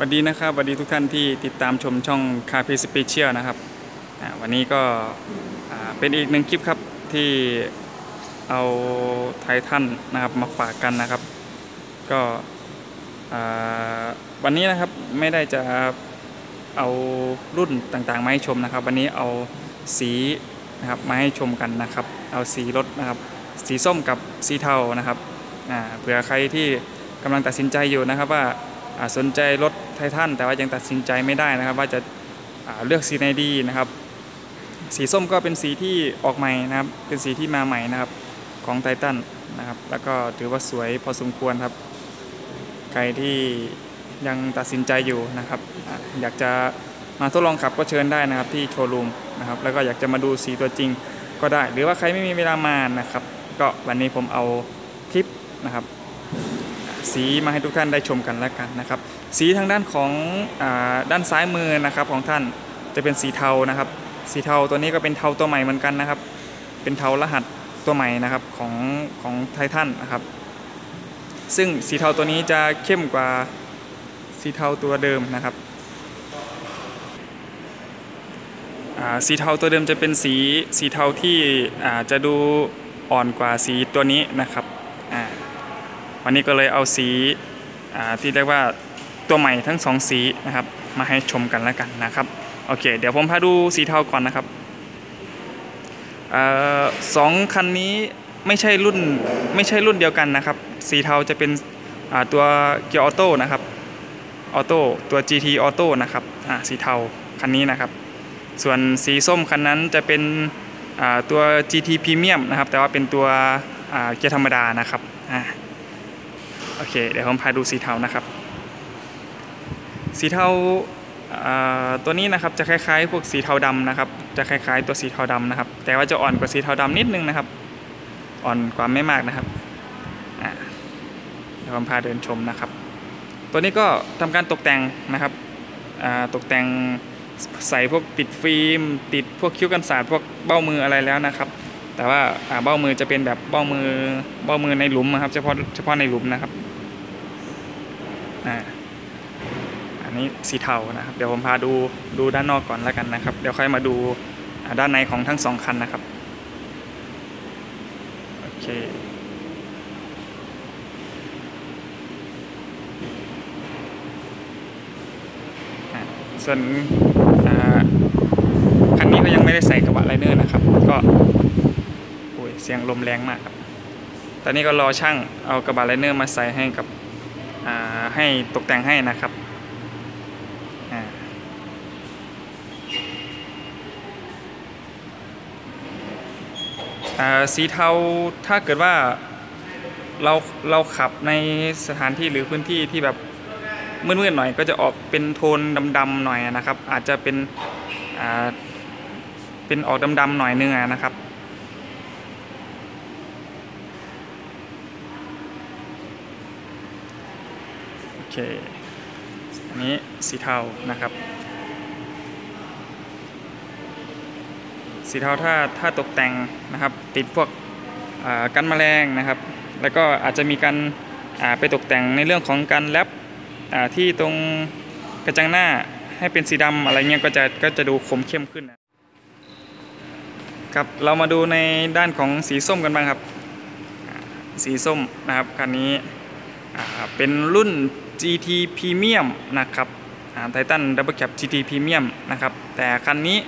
สวัสดีนะครับสวัสดีทุกท่านที่ติดตามชมช่องคา f ฟสเปเชียลนะครับวันนี้ก็เป็นอีกหนึ่งคลิปครับที่เอาไททันนะครับมาฝากกันนะครับ ก็วันนี้นะครับไม่ได้จะเอารุ่นต่างๆมาให้ชมนะครับ วันนี้เอาสีนะครับมาให้ชมกันนะครับ เอาสีรถนะครับ สีส้มกับสีเทานะครับเผื่อใครที่กำลังตัดสินใจอยู่นะครับว่า สนใจรถไททันแต่ว่ายังตัดสินใจไม่ได้นะครับ ว่าจะาเลือกสีไหนดีนะครับ สีส้มก็เป็นสีที่ออกใหม่นะครับ เป็นสีที่มาใหม่นะครับของไททันนะครับ แล้วก็ถือว่าสวยพอสมควรครับ ใครที่ยังตัดสินใจอยู่นะครับออยากจะมาทดลองขับก็เชิญได้นะครับที่โชว์รูมนะครับ แล้วก็อยากจะมาดูสีตัวจริงก็ได้ หรือว่าใครไม่มีเวลามานะครับ ก็วันนี้ผมเอาคลิปนะครับ สีมาให้ทุกท่านได้ชมกันแล้วกันนะครับ สีทางด้านของอด้านซ้ายมือนะครับของท่านจะเป็นสีเทานะครับ สีเทาตัวนี้ก็เป็นเทาตัวใหม่เหมือนกันนะครับ เป็นเทารหัสตัวใหม่นะครับของของไททันนะครับ ซึ่งสีเทาตัวนี้จะเข้มกว่าสีเทาตัวเดิมนะครับสีเทาตัวเดิมจะเป็นสีสีเทาที่จะดูอ่อนกว่าสีตัวนี้นะครับ วันนี้ก็เลยเอาสีาที่เรียกว่าตัวใหม่ทั้งสองสีนะครับมาให้ชมกันแล้วกันนะครับโอเค เดี๋ยวผมพาดูสีเทาก่อนนะครับอสองคันนี้ไม่ใช่รุ่นไม่ใช่รุ่นเดียวกันนะครับ สีเทาจะเป็นตัวเกียร์ออโต้นะครับออโต้ตัว GT ออโต้นะครับสีเทาคันนี้นะครับ ส่วนสีส้มคันนั้นจะเป็นตัว GT Premium นะครับ แต่ว่าเป็นตัวเกียร์ธรรมดานะครับอ่า โอเค เดี๋ยวผมพาดูสีเทานะครับ สีเทาตัวนี้นะครับจะคล้ายๆ พวกสีเทาดำนะครับ จะคล้ายๆ ตัวสีเทาดำนะครับ แต่ว่าจะอ่อนกว่าสีเทาดำนิดนึงนะครับ อ่อนกว่าไม่มากนะครับเดี๋ยวผมพาเดินชมนะครับ ตัวนี้ก็ทำการตกแต่งนะครับตกแต่งใส่พวกติดฟิล์ม ติดพวกคิ้วกันสาดพวกเบ้ามืออะไรแล้วนะครับ แต่ว่าเบ้ามือจะเป็นแบบเบ้ามือเบ้ามือในหลุมนะครับ เฉพาะเฉพาะในหลุมนะครับ อ่าอันนี้สีเทานะครับ เดี๋ยวผมพาดูดูด้านนอกก่อนแล้วกันนะครับ เดี๋ยวค่อยมาดูด้านในของทั้งสองคันนะครับโอเคส่วนคันนี้ก็ยังไม่ได้ใส่กระบะไลเนอร์นะครับ ก็โอ้ยเสียงลมแรงมากครับ ตอนนี้ก็รอช่างเอากระบะไลเนอร์มาใส่ให้กับ ให้ตกแต่งให้นะครับสีเทาถ้าเกิดว่าเราเราขับในสถานที่หรือพื้นที่ที่แบบมืดๆหน่อยก็จะออกเป็นโทนดำๆหน่อยนะครับ อาจจะเป็นเป็นออกดำๆหน่อยนึงนะครับ เคอันนี้สีเทานะครับ สีเทาถ้าถ้าตกแต่งนะครับ ติดพวกกันแมลงนะครับ แล้วก็อาจจะมีการไปตกแต่งในเรื่องของการแรปที่ตรงกระจังหน้าให้เป็นสีดำอะไรเงี้ยก็จะก็จะดูคมเข้มขึ้นนะครับเรามาดูในด้านของสีส้มกันบ้างครับ สีส้มนะครับคันนี้เป็นรุ่น GT Premium นะครับไททันดับเบิลแคป GT Premium นะครับ แต่คันนี้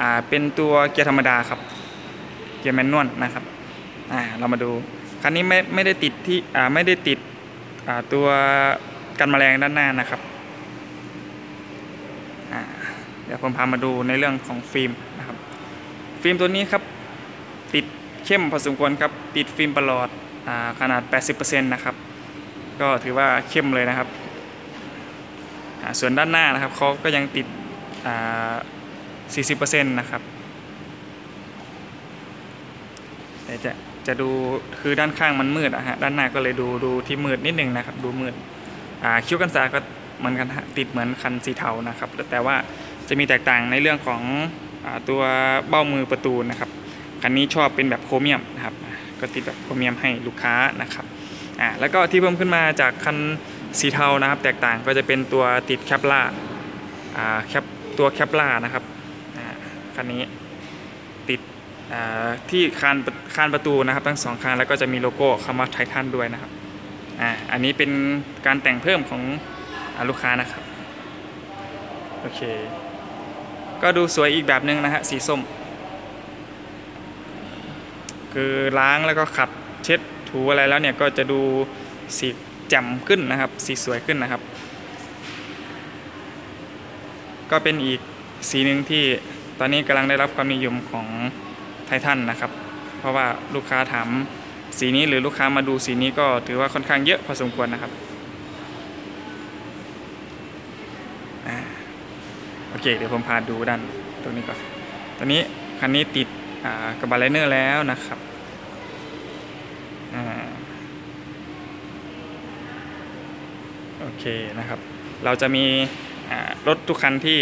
อ่าเป็นตัวเกียร์ธรรมดาครับ เกียร์แมนนวลนะครับอ่าเรามาดู คันนี้ไม่ไม่ได้ติดที่อ่าไม่ได้ติดอ่าตัวกันแมลงด้านหน้านะครับอ่าเดี๋ยวผมพามาดูในเรื่องของฟิล์มนะครับ ฟิล์มตัวนี้ครับ ติดเข้มพอสมควรครับ ติดฟิล์มประหลอดอ่าขนาด 80%นะครับ ก็ถือว่าเข้มเลยนะครับ ส่วนด้านหน้านะครับเขาก็ยังติด 40%นะครับแต่จะจะดูคือด้านข้างมันมืดอะฮะด้านหน้าก็เลยดูดูที่มืดนิดนึงนะครับ ดูมืดคิ้วกันสาก็เหมือนกันติดเหมือนคันสีเทานะครับ แต่ว่าจะมีแตกต่างในเรื่องของอตัวเบ้ามือประตูนะครับคันนี้ชอบเป็นแบบโครเมียมนะครับ ก็ติดแบบโครเมียมให้ลูกค้านะครับ อ่าแล้วก็ที่เพิ่มขึ้นมาจากคันสีเทานะครับ แตกต่างก็จะเป็นตัวติดแคปล่าอ่าแคปตัวแคปล่านะครับอ่าคันนี้ติดอ่าที่คานประคานประตูนะครับ ทั้งสองคานแล้วก็จะมีโลโก้คำว่าไททันด้วยนะครับอ่าอันนี้เป็นการแต่งเพิ่มของอลูกค้านะครับโอเคก็ดูสวยอีกแบบหนึ่งนะฮะสีส้ม คือล้างแล้วก็ขัดเช็ด ถูอะไรแล้วเนี่ยก็จะดูสีแจ่มขึ้นนะครับ สีสวยขึ้นนะครับ ก็เป็นอีกสีหนึ่งที่ตอนนี้กำลังได้รับความนิยมของไททันนะครับ เพราะว่าลูกค้าถามสีนี้หรือลูกค้ามาดูสีนี้ก็ถือว่าค่อนข้างเยอะพอสมควรนะครับอโอเคเดี๋ยวผมพาดูด้านตรงนี้ก่อนตอนนี้คันนี้ติดกระบะไลเนอร์แล้วนะครับอ่า โอเคนะครับ เราจะมีรถทุกคันที่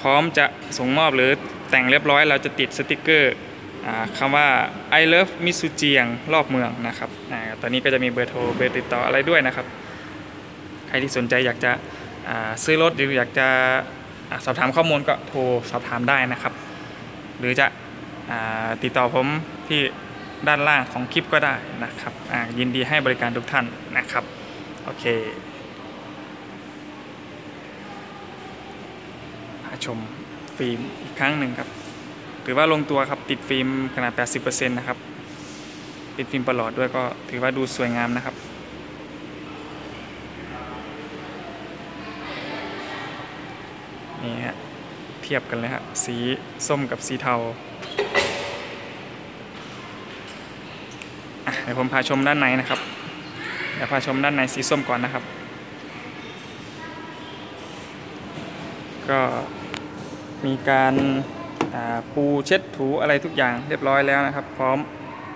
พร้อมจะส่งมอบหรือแต่งเรียบร้อย เราจะติดสติกเกอร์อ่าคำว่า I love มิสุเจียงรอบเมืองนะครับอตอนนี้ก็จะมีเบอร์โทรเบอร์ติดต่ออะไรด้วยนะครับ ใครที่สนใจอยากจะซื้อรถหรืออยากจะอ่าสอบถามข้อมูลก็โทรสอบถามได้นะครับ หรือจะอ่าติดต่อผมที่ด้านล่างของคลิปก็ได้นะครับยินดีให้บริการทุกท่านนะครับ โอเคพา ชมฟิล์มอีกครั้งหนึ่งครับถือว่าลงตัวครับติดฟิล์มขนาด 80%นะครับติดฟิล์มประหลอดด้วยก็ถือว่าดูสวยงามนะครับนี่ฮะเทียบกันเลยฮะสีส้มกับสีเทาเดี๋ยวผมพาชมด้านในนะครับเดี๋ยวพาชมด้านในสีส้มก่อนนะครับ ก็มีการปูเช็ดถูอะไรทุกอย่างเรียบร้อยแล้วนะครับ พร้อม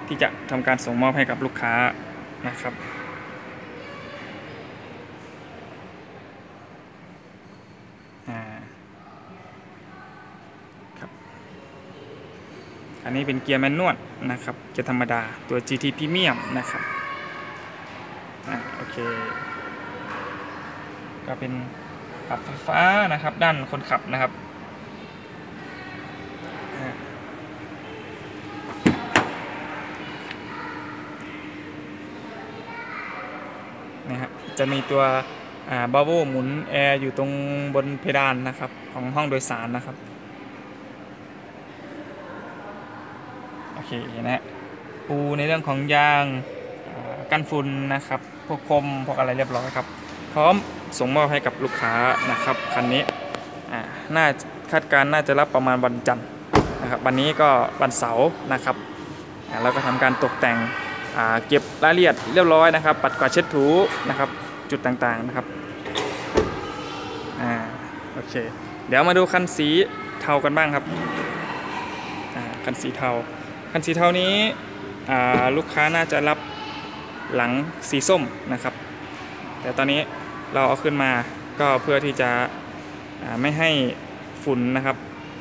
ที่จะทำการส่งมอบให้กับลูกค้านะครับครับอันนี้เป็นเกียร์แมนนวลนะครับเกียร์ธรรมดาตัว GT Premium นะครับอ่าโอเค ก็เป็น ปรับไฟฟ้านะครับ ด้านคนขับนะครับนะฮะจะมีตัวอ่าบาโวหมุนแอร์อยู่ตรงบนเพดานนะครับของห้องโดยสารนะครับ โอเคนะฮะปูในเรื่องของยางกันฝุ่นนะครับ พวกคมพวกอะไรเรียบร้อยครับ ร้อมส่งมอบให้กับลูกค้านะครับคันนี้อ่าน่าคาดการณ์น่าจะรับประมาณวันจันทร์นะครับวันนี้ก็วันเสาร์นะครับอ่าแล้วก็ทำการตกแต่งอ่าเก็บรายละเอียดเรียบร้อยนะครับ ปัดกวาดเช็ดถูนะครับจุดต่างๆนะครับอ่าโอเคเดี๋ยวมาดูคันสีเทากันบ้างครับอ่าคันสีเทา คันสีเทานี้อ่าลูกค้าน่าจะรับหลังสีส้มนะครับ แต่ตอนนี้ เราเอาขึ้นมาก็เพื่อที่จะไม่ให้ฝุ่นนะครับ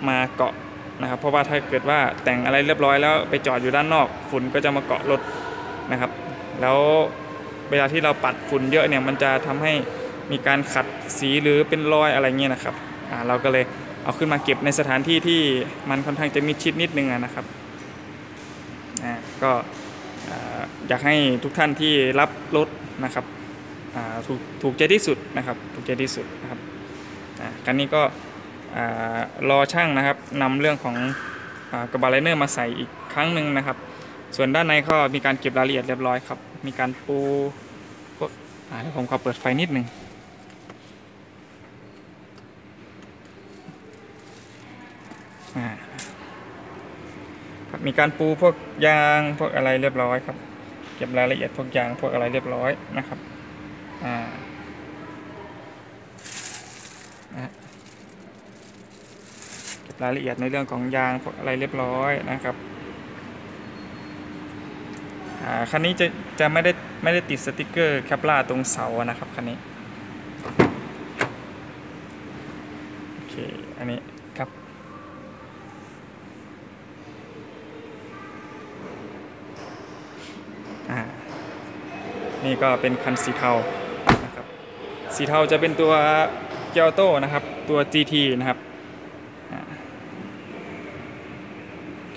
มาเกาะนะครับ เพราะว่าถ้าเกิดว่าแต่งอะไรเรียบร้อยแล้วไปจอดอยู่ด้านนอก ฝุ่นก็จะมาเกาะรถนะครับ แล้วเวลาที่เราปัดฝุ่นเยอะเนี่ยมันจะทำให้มีการขัดสีหรือเป็นรอยอะไรเงี้ยนะครับเราก็เลยเอาขึ้นมาเก็บในสถานที่ที่มันค่อนข้างจะมิดชิดนิดนึงนะครับก็อยากให้ทุกท่านที่รับรถนะครับ ถูกถูกใจที่สุดนะครับถูกใจที่สุดนะครับการนี้ก็รอช่างนะครับนำเรื่องของอกระบะไลเนอร์มาใส่อีกครั้งหนึ่งนะครับ ส่วนด้านในก็มีการเก็บรายละเอียดเรียบร้อยครับ มีการปูพวกเดี๋ยวผมขอเปิดไฟนิดหนึ่งมีการปูพวกยางพวกอะไรเรียบร้อยครับ เก็บรายละเอียดพวกยางพวกอะไรเรียบร้อยนะครับ อ่าเก็บรายละเอียดในเรื่องของยางอะไรเรียบร้อยนะครับคันนี้จะจะไม่ได้ไม่ได้ติดสติกเกอร์แคปล่าตรงเสานะครับคันนี้โอเคอันนี้ครับนี่ก็เป็นคันสีเทา สีเทาจะเป็นตัวเกียวโตนะครับ ตัว GT นะครับ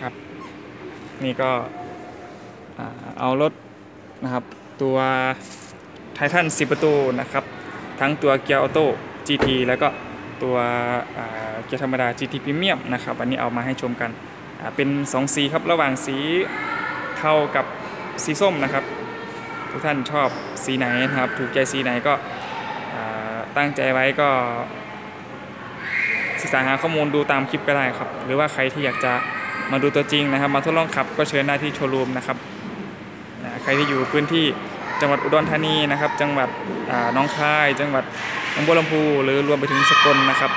ครับ นี่ก็เอารถนะครับ ตัวไททัน10 ประตูนะครับ ทั้งตัวเกียร์ออโต้ GT แล้วก็ตัวเกียร์ธรรมดา GT Premium นะครับวันนี้เอามาให้ชมกันเป็น 2 สีครับระหว่างสีเทากับสีส้มนะครับ ทุกท่านชอบสีไหนนะครับ ถูกใจสีไหนก็ ตั้งใจไว้ก็ ศึกษาหาข้อมูลดูตามคลิปก็ได้ครับ หรือว่าใครที่อยากจะมาดูตัวจริงนะครับ มาทดลองขับก็เชิญได้ที่โชว์รูมนะครับอ่าใครที่อยู่พื้นที่จังหวัดอุดรธานีนะครับ จังหวัดน้องคาย จังหวัดหนองบัวลำพูหรือรวมไปถึงสกลนะครับ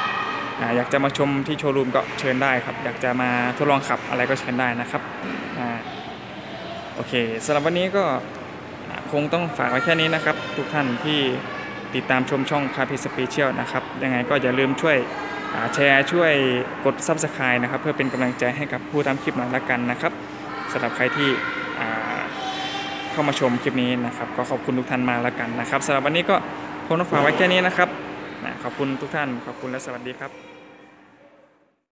ออยากจะมาชมที่โชว์รูมก็เชิญได้ครับ อยากจะมาทดลองขับอะไรก็เชิญได้นะครับอโอเคสำหรับวันนี้ก็คงต้องฝากไว้แค่นี้นะครับ ทุกท่านที่ ติดตามชมช่องคา p ีสเปเชียลนะครับยังไงก็อย่าลืมช่วยแชร์ช่วยกด Subscribe นะครับเพื่อเป็นกำลังใจให้กับผู้ทำคลิปหน่อยละกันนะครับสำหรับใครที่เข้ามาชมคลิปนี้นะครับ ก็ขอบคุณทุกท่านมาละกันนะครับสำหรับวันนี้ก็คงต้องฝากไว้แค่นี้นะครับนะขอบคุณทุกท่านขอบคุณและสวัสดีครับ